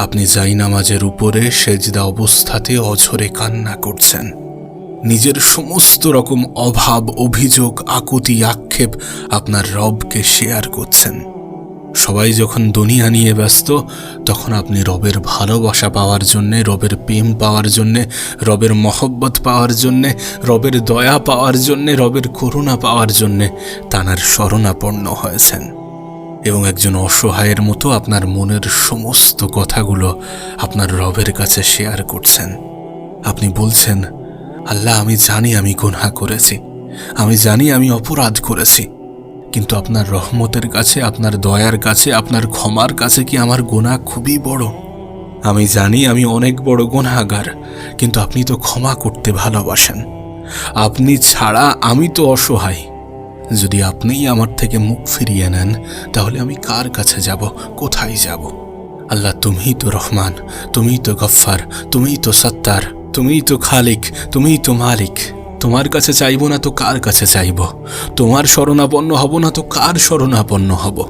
আপনি যাই নামাজের উপরে সেজদা অবস্থাতে অঝরে কান্না করছেন। নিজের সমস্ত রকম অভাব, অভিযোগ, আকুতি, আক্ষেপ আপনার রবকে শেয়ার করছেন। সবাই যখন দুনিয়া নিয়ে ব্যস্ত, তখন আপনি রবের ভালোবাসা পাওয়ার জন্যে, রবের প্রেম পাওয়ার জন্যে, রবের মহব্বত পাওয়ার জন্যে, রবের দয়া পাওয়ার জন্যে, রবের করুণা পাওয়ার জন্যে তানার শরণাপন্ন হয়েছেন। এবং একজন অসহায়ের মতো আপনার মনের সমস্ত কথাগুলো আপনার রবের কাছে শেয়ার করছেন। আপনি বলছেন, আল্লাহ, আমি জানি আমি গুনাহ করেছি। আমি জানি আমি অপরাধ করেছি। কিন্তু আপনার রহমতের কাছে, আপনার দয়ার কাছে, আপনার ক্ষমার কাছে কি আমার গোনা খুবই বড়? আমি জানি আমি অনেক বড় গুনাহগার, কিন্তু আপনি তো ক্ষমা করতে ভালোবাসেন। আপনি ছাড়া আমি তো অসহায়। যদি আপনিই আমার থেকে মুখ ফিরিয়ে নেন, তাহলে আমি কার কাছে যাব? কোথায় যাব? আল্লাহ, তুমিই তো রহমান, তুমিই তো গফ্ফার, তুমিই তো সত্তার, তুমিই তো খালিক, তুমিই তো মালিক। তোমার কাছে চাইব না তো কার কাছে চাইব? তোমার শরণাপন্ন হব না তো কার শরণাপন্ন হব?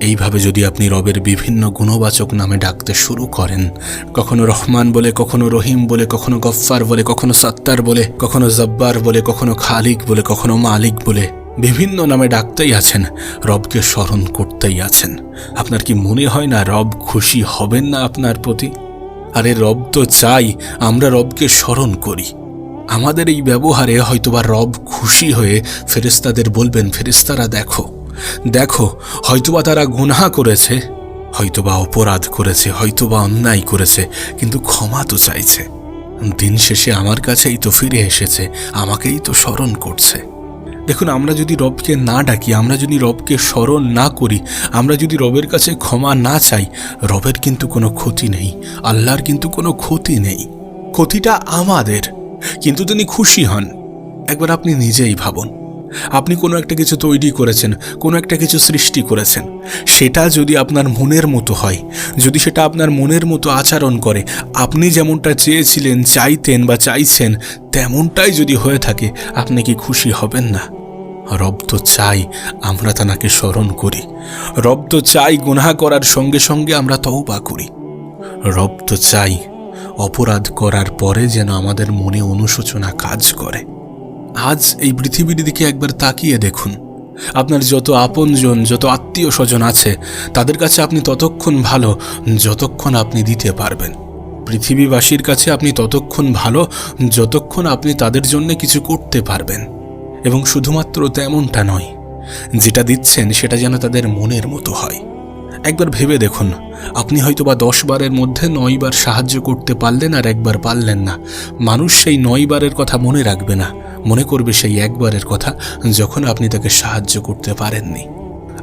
এইভাবে যদি আপনি রবের বিভিন্ন গুণবাচক নামে ডাকতে শুরু করেন, কখনো রহমান বলে, কখনো রহিম বলে, কখনো গফ্ফার বলে, কখনো সত্তার বলে, কখনো জব্বার বলে, কখনো খালিক বলে, কখনো মালিক বলে বিভিন্ন নামে ডাকতেই আছেন, রবকে স্মরণ করতেই আছেন। আপনার কি মনে হয় না রব খুশি হবেন না আপনার প্রতি? আরে রব তো চাই আমরা রবকে স্মরণ করি। আমাদের এই ব্যবহারে হয়তোবা রব খুশি হয়ে ফেরেস্তাদের বলবেন ফেরেস্তারা দেখো দেখো, হয়তোবা তারা গুনাহ করেছে, হয়তোবা অপরাধ করেছে, হয়তোবা অন্যায় করেছে, কিন্তু ক্ষমা তো চাইছে। দিন শেষে আমার কাছেই তো ফিরে এসেছে, আমাকেই তো স্মরণ করছে। দেখুন, আমরা যদি রবকে না ডাকি, আমরা যদি রবকে স্মরণ না করি, আমরা যদি রবের কাছে ক্ষমা না চাই, রবের কিন্তু কোনো ক্ষতি নেই, আল্লাহর কিন্তু কোনো ক্ষতি নেই। ক্ষতিটা আমাদের, কিন্তু তিনি খুশি হন। একবার আপনি নিজেই ভাবুন, আপনি কোনো একটা কিছু তৈরি করেছেন, কোনো একটা কিছু সৃষ্টি করেছেন, সেটা যদি আপনার মনের মতো হয়, যদি সেটা আপনার মনের মতো আচরণ করে, আপনি যেমনটা চেয়েছিলেন, চাইতেন বা চাইছেন, তেমনটাই যদি হয়ে থাকে, আপনি কি খুশি হবেন না? রব তো চাই আমরা তানাকে স্মরণ করি। রব তো চাই গুনাহ করার সঙ্গে সঙ্গে আমরা তওবা করি। রব তো চাই অপরাধ করার পরে যেন আমাদের মনে অনুশোচনা কাজ করে। আজ এই পৃথিবীর দিকে একবার তাকিয়ে দেখুন। আপনার যত আপনজন, যত আত্মীয় স্বজন আছে, তাদের কাছে আপনি ততক্ষণ ভালো, যতক্ষণ আপনি দিতে পারবেন। পৃথিবীবাসীর কাছে আপনি ততক্ষণ ভালো, যতক্ষণ আপনি তাদের জন্য কিছু করতে পারবেন। এবং শুধুমাত্র তেমনটা নয়, যেটা দিচ্ছেন সেটা যেন তাদের মনের মতো হয়। একবার ভেবে দেখুন, আপনি হয়তো বা দশ বারের মধ্যে নয়বার সাহায্য করতে পারলেন আর একবার পারলেন না। মানুষ সেই নয়বারের কথা মনে রাখবে না, মনে করবে সেই একবারের কথা যখন আপনি তাকে সাহায্য করতে পারেননি।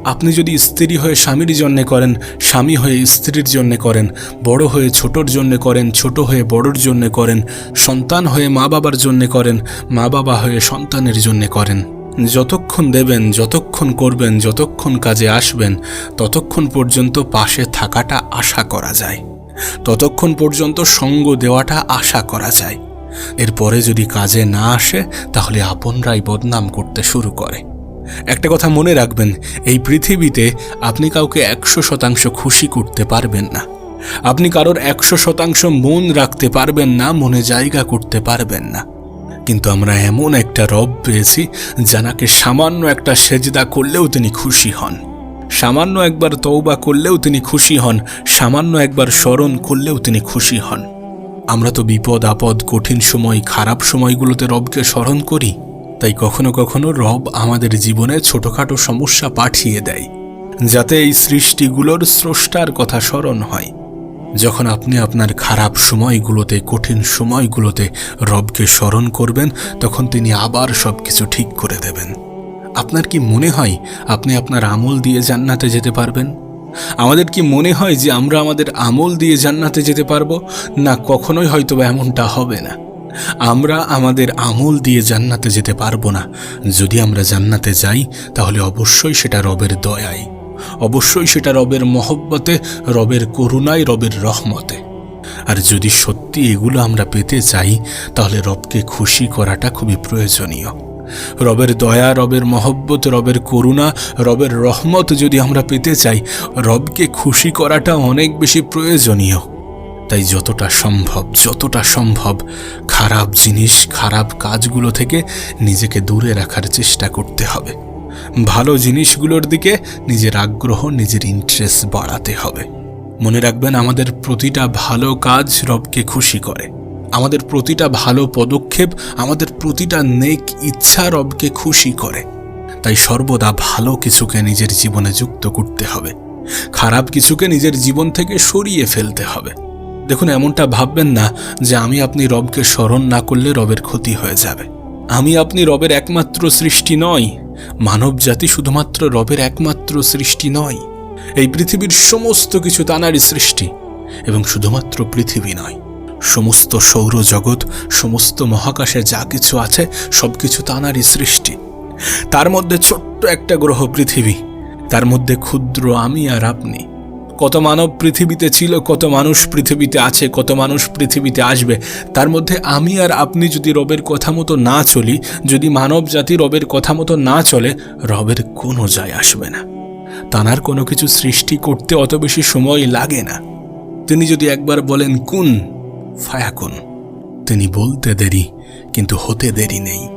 আপনি যদি স্ত্রী হয়ে স্বামীর জন্য করেন, স্বামী হয়ে স্ত্রীর জন্য করেন, বড় হয়ে ছোটর জন্য করেন, ছোট হয়ে বড়র জন্য করেন, সন্তান হয়ে মা বাবার জন্য করেন, মা বাবা হয়ে সন্তানের জন্য করেন। যতক্ষণ দেবেন, যতক্ষণ করবেন, যতক্ষণ কাজে আসবেন, ততক্ষণ পর্যন্ত পাশে থাকাটা আশা করা যায়। ততক্ষণ পর্যন্ত সঙ্গ দেওয়াটা আশা করা যায়। এরপরে যদি কাজে না আসে, তাহলে আপনরাই বদনাম করতে শুরু করে। একটা কথা মনে রাখবেন, এই পৃথিবীতে আপনি কাউকে একশো শতাংশ খুশি করতে পারবেন না। আপনি কারোর একশো শতাংশ মন রাখতে পারবেন না, মনে জায়গা করতে পারবেন না। কিন্তু আমরা এমন একটা রব পেয়েছি, জানাকে সামান্য একটা সেজদা করলেও তিনি খুশি হন। সামান্য একবার তৌবা করলেও তিনি খুশি হন, সামান্য একবার স্মরণ করলেও তিনি খুশি হন। আমরা তো বিপদ আপদ কঠিন সময়, খারাপ সময়গুলোতে রবকে স্মরণ করি। তাই কখনো কখনো রব আমাদের জীবনে ছোটখাটো সমস্যা পাঠিয়ে দেয়, যাতে এই সৃষ্টিগুলোর স্রষ্টার কথা স্মরণ হয়। যখন আপনি আপনার খারাপ সময়গুলোতে, কঠিন সময়গুলোতে রবকে স্মরণ করবেন, তখন তিনি আবার সব কিছু ঠিক করে দেবেন। আপনার কি মনে হয় আপনি আপনার আমল দিয়ে জান্নাতে যেতে পারবেন? আমাদের কি মনে হয় যে আমরা আমাদের আমল দিয়ে জান্নাতে যেতে পারব? না, কখনোই হয়তো এমনটা হবে না। আমরা আমাদের আমল দিয়ে জান্নাতে যেতে পারব না। যদি আমরা জান্নাতে যাই, তাহলে অবশ্যই সেটা রবের দয়ায় অবশ্যই সেটা রবের মহব্বতে, রবের করুণায়, রবের রহমতে। আর যদি সত্যি এগুলো আমরা পেতে চাই, তাহলে রবকে খুশি করাটা খুবই প্রয়োজনীয়। রবের দয়া, রবের মহব্বত, রবের করুণা, রবের রহমত যদি আমরা পেতে চাই, রবকে খুশি করাটা অনেক বেশি প্রয়োজনীয়। তাই যতটা সম্ভব যতটা সম্ভব খারাপ জিনিস, খারাপ কাজগুলো থেকে নিজেকে দূরে রাখার চেষ্টা করতে হবে। ভালো জিনিসগুলোর দিকে নিজের আগ্রহ, নিজের ইন্টারেস্ট বাড়াতে হবে। মনে রাখবেন, আমাদের প্রতিটা ভালো কাজ রবকে খুশি করে। আমাদের প্রতিটা ভালো পদক্ষেপ, আমাদের প্রতিটা নেক ইচ্ছা রবকে খুশি করে। তাই সর্বদা ভালো কিছুকে নিজের জীবনে যুক্ত করতে হবে। খারাপ কিছুকে নিজের জীবন থেকে সরিয়ে ফেলতে হবে। দেখুন, এমনটা ভাববেন না যে আমি আপনি রবকে স্মরণ না করলে রবের ক্ষতি হয়ে যাবে। আমি আপনি রবের একমাত্র সৃষ্টি নয় মানব জাতি শুধুমাত্র রবের একমাত্র সৃষ্টি নয় এই পৃথিবীর সমস্ত কিছু তানারই সৃষ্টি এবং শুধুমাত্র পৃথিবী নয়। সমস্ত সৌরজগৎ, সমস্ত মহাকাশে যা কিছু আছে, সব কিছু তানারই সৃষ্টি। তার মধ্যে ছোট্ট একটা গ্রহ পৃথিবী। তার মধ্যে ক্ষুদ্র আমি আর আপনি। কত মানব পৃথিবীতে ছিল, কত মানুষ পৃথিবীতে আছে, কত মানুষ পৃথিবীতে আসবে। তার মধ্যে আমি আর আপনি যদি রবের কথা মতো না চলি, যদি মানব জাতি রবের কথা মতো না চলে, রবের কোনো যায় আসবে না। তানার কোনো কিছু সৃষ্টি করতে অত বেশি সময় লাগে না। তিনি যদি একবার বলেন, কুন, ফায়াকুন। তিনি বলতে দেরি, কিন্তু হতে দেরি নেই।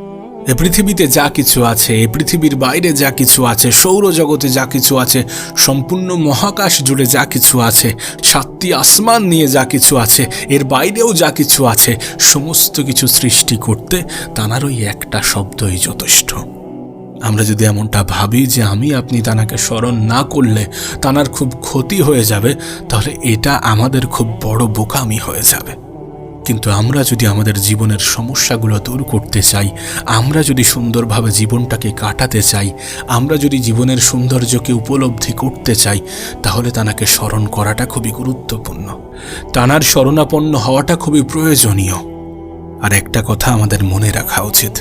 পৃথিবীতে যা কিছু আছে, এ পৃথিবীর বাইরে যা কিছু আছে, সৌরজগতে যা কিছু আছে, সম্পূর্ণ মহাকাশ জুড়ে যা কিছু আছে, সাতটি আসমান নিয়ে যা কিছু আছে, এর বাইরেও যা কিছু আছে, সমস্ত কিছু সৃষ্টি করতে তানার ওই একটা শব্দই যথেষ্ট। আমরা যদি এমনটা ভাবি যে আমি আপনি তানাকে স্মরণ না করলে তানার খুব ক্ষতি হয়ে যাবে, তাহলে এটা আমাদের খুব বড় বোকামি হয়ে যাবে। কিন্তু আমরা যদি আমাদের জীবনের সমস্যাগুলো দূর করতে চাই, আমরা যদি সুন্দরভাবে জীবনটাকে কাটাতে চাই, আমরা যদি জীবনের সৌন্দর্যকে উপলব্ধি করতে চাই, তাহলে তানাকে স্মরণ করাটা খুবই গুরুত্বপূর্ণ। তানার শরণাপন্ন হওয়াটা খুবই প্রয়োজনীয়। আর একটা কথা আমাদের মনে রাখা উচিত।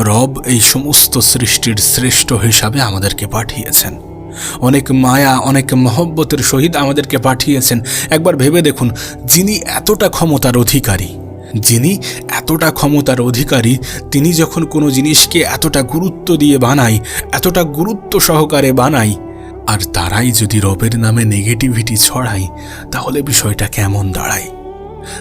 রব এই সমস্ত সৃষ্টির শ্রেষ্ঠ হিসাবে আমাদেরকে পাঠিয়েছেন। অনেক মায়া, অনেক মহব্বতের সহিত আমাদেরকে পাঠিয়েছেন। একবার ভেবে দেখুন, যিনি এতটা ক্ষমতার অধিকারী, যিনি এতটা ক্ষমতার অধিকারী, তিনি যখন কোনো জিনিসকে এতটা গুরুত্ব দিয়ে বানাই এতটা গুরুত্ব সহকারে বানাই আর তারাই যদি রবের নামে নেগেটিভিটি ছড়ায়, তাহলে বিষয়টা কেমন দাঁড়ায়?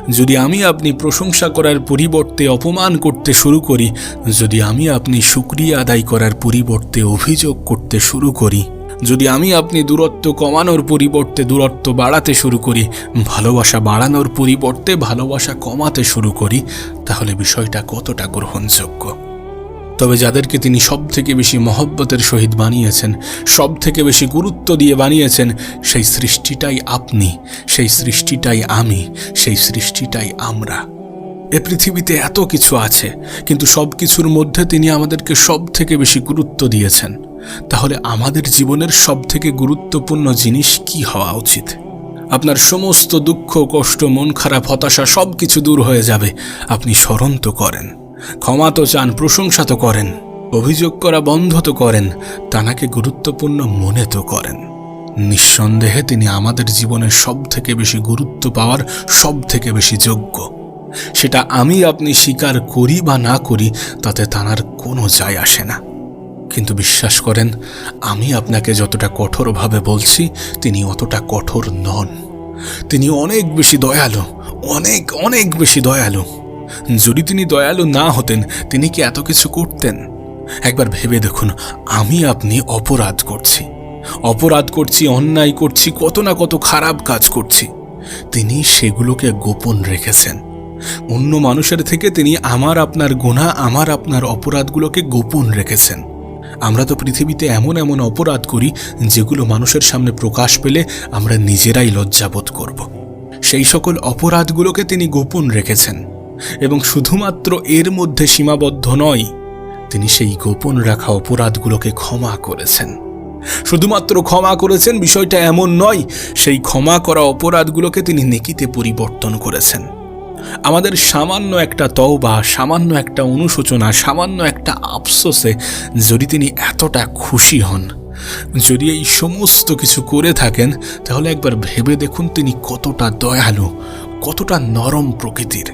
যদি আমি আপনি প্রশংসা করার পরিবর্তে অপমান করতে শুরু করি, যদি আমি আপনি সুক্রিয়া আদায় করার পরিবর্তে অভিযোগ করতে শুরু করি যদি আমি আপনি দূরত্ব কমানোর পরিবর্তে দূরত্ব বাড়াতে শুরু করি, ভালোবাসা বাড়ানোর পরিবর্তে ভালোবাসা কমাতে শুরু করি, তাহলে বিষয়টা কতটা গ্রহণযোগ্য? তবে যাদেরকে তিনি সব থেকে বেশি মহব্বতের সহিত বানিয়েছেন সব থেকে বেশি গুরুত্ব দিয়ে বানিয়েছেন, সেই সৃষ্টিটাই আপনি, সেই সৃষ্টিটাই আমি, সেই সৃষ্টিটাই আমরা। এ পৃথিবীতে এত কিছু আছে, কিন্তু সব কিছুর মধ্যে তিনি আমাদেরকে সব থেকে বেশি গুরুত্ব দিয়েছেন। তাহলে আমাদের জীবনের সব থেকে গুরুত্বপূর্ণ জিনিস কি হওয়া উচিত? আপনার সমস্ত দুঃখ, কষ্ট, মন খারাপ, হতাশা সব কিছু দূর হয়ে যাবে। আপনি স্মরণ তো করেন, ক্ষমা তো চান, প্রশংসা তো করেন, অভিযোগ করা বন্ধ তো করেন, তানাকে গুরুত্বপূর্ণ মনে তো করেন। নিঃসন্দেহে তিনি আমাদের জীবনের সব থেকে বেশি গুরুত্ব পাওয়ার সব থেকে বেশি যোগ্য। সেটা আমি আপনি স্বীকার করি বা না করি, তাতে তানার কোনো যায় আসে না। কিন্তু বিশ্বাস করেন, আমি আপনাকে যতটা কঠোরভাবে বলছি, তিনি অতটা কঠোর নন। তিনি অনেক বেশি দয়ালু, অনেক অনেক বেশি দয়ালু। যদি তিনি দয়ালু না হতেন, তিনি কি এত কিছু করতেন? একবার ভেবে দেখুন, আমি আপনি অপরাধ করছি। অপরাধ করছি, অন্যায় করছি, কত না কত খারাপ কাজ করছি। তিনি সেগুলোকে গোপন রেখেছেন। অন্য মানুষের থেকে তিনি আমার আপনার গুণা আমার আপনার অপরাধগুলোকে গোপন রেখেছেন। আমরা তো পৃথিবীতে এমন এমন অপরাধ করি যেগুলো মানুষের সামনে প্রকাশ পেলে আমরা নিজেরাই লজ্জাবোধ করব। সেই সকল অপরাধগুলোকে তিনি গোপন রেখেছেন এবং শুধুমাত্র এর মধ্যে সীমাবদ্ধ নয়, তিনি সেই গোপন রাখা অপরাধগুলোকে ক্ষমা করেছেন। শুধুমাত্র ক্ষমা করেছেন বিষয়টা এমন নয়, সেই ক্ষমা করা অপরাধগুলোকে তিনি নেকিতে পরিবর্তন করেছেন। আমাদের সামান্য একটা তওবা, সামান্য একটা অনুশোচনা, সামান্য একটা আফসোসে যদি তিনি এতটা খুশি হন, যদি এই সমস্ত কিছু করে থাকেন, তাহলে একবার ভেবে দেখুন তিনি কতটা দয়ালু, কতটা নরম প্রকৃতির।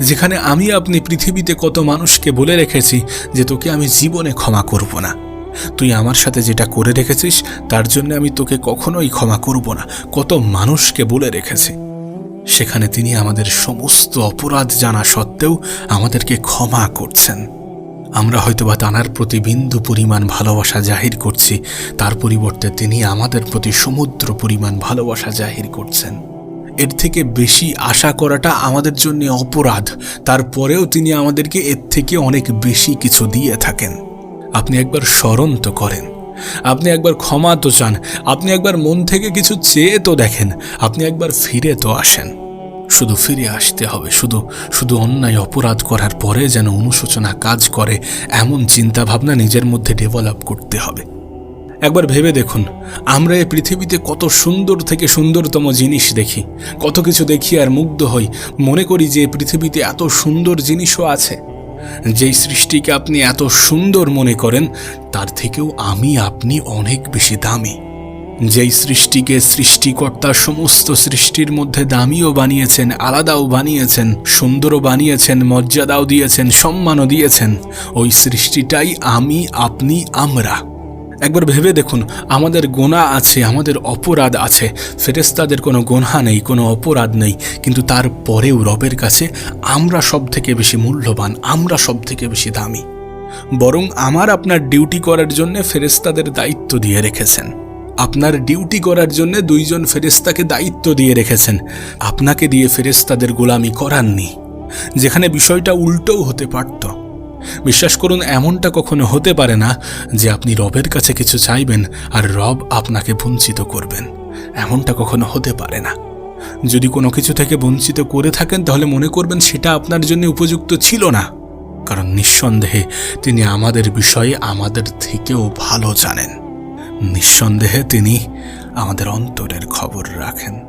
যেখানে আমি আপনি পৃথিবীতে কত মানুষকে বলে রেখেছি যে তোকে আমি জীবনে ক্ষমা করব না। তুই আমার সাথে যেটা করে রেখেছিস, তার জন্য আমি তোকে কখনোই ক্ষমা করব না। কত মানুষকে বলে রেখেছি। সেখানে তিনি আমাদের সমস্ত অপরাধ জানা সত্ত্বেও আমাদেরকে ক্ষমা করছেন। আমরা হয়তোবা তানার প্রতি বিন্দু পরিমাণ ভালোবাসা জাহির করছি, তার পরিবর্তে তিনি আমাদের প্রতি সমুদ্র পরিমাণ ভালোবাসা জাহির করছেন। এর থেকে বেশি আশা করাটা আমাদের জন্য অপরাধ, তারপরেও তিনি আমাদেরকে এর থেকে অনেক বেশি কিছু দিয়ে থাকেন। আপনি একবার স্মরণ তো করেন। আপনি একবার ক্ষমা তো চান, আপনি একবার মন থেকে কিছু চেয়ে তো দেখেন, আপনি একবার ফিরে তো আসেন। শুধু ফিরে আসতে হবে, শুধু শুধু অন্যায় অপরাধ করার পরে যেন অনুশোচনা কাজ করে, এমন চিন্তাভাবনা নিজের মধ্যে ডেভেলপ করতে হবে। একবার ভেবে দেখুন, আমরা এই পৃথিবীতে কত সুন্দর থেকে সুন্দরতম জিনিস দেখি, কত কিছু দেখি আর মুগ্ধ হই। মনে করি যে পৃথিবীতে এত সুন্দর জিনিসও আছে। যেই সৃষ্টিকে আপনি এত সুন্দর মনে করেন, তার থেকেও আমি আপনি অনেক বেশি দামি। যেই সৃষ্টিকে সৃষ্টিকর্তা সমস্ত সৃষ্টির মধ্যে দামিও বানিয়েছেন, আলাদাও বানিয়েছেন, সুন্দরও বানিয়েছেন, মর্যাদাও দিয়েছেন, সম্মানও দিয়েছেন, ওই সৃষ্টিটাই আমি, আপনি, আমরা। একবার ভেবে দেখুন, আমাদের গোনা আছে, আমাদের অপরাধ আছে। ফেরেস্তাদের কোনো গোনা নেই, কোনো অপরাধ নেই। কিন্তু তারপরেও রবের কাছে আমরা সব থেকে বেশি মূল্যবান, আমরা সব থেকে বেশি দামি। বরং আমার আপনার ডিউটি করার জন্য ফেরেস্তাদের দায়িত্ব দিয়ে রেখেছেন। আপনার ডিউটি করার জন্য দুইজন ফেরেস্তাকে দায়িত্ব দিয়ে রেখেছেন। আপনাকে দিয়ে ফেরেস্তাদের গোলামি করাননি। যেখানে বিষয়টা উল্টোও হতে পারত। বিশ্বাস করুন, এমনটা কখনো হতে পারে না যে আপনি রবের কাছে কিছু চাইবেন আর রব আপনাকে বঞ্চিত করবেন। এমনটা কখনো হতে পারে না। যদি কোনো কিছু থেকে বঞ্চিত করে থাকেন, তাহলে মনে করবেন সেটা আপনার জন্য উপযুক্ত ছিল না। কারণ নিঃসন্দেহে তিনি আমাদের বিষয়ে আমাদের থেকেও ভালো জানেন। নিঃসন্দেহে তিনি আমাদের অন্তরের খবর রাখেন।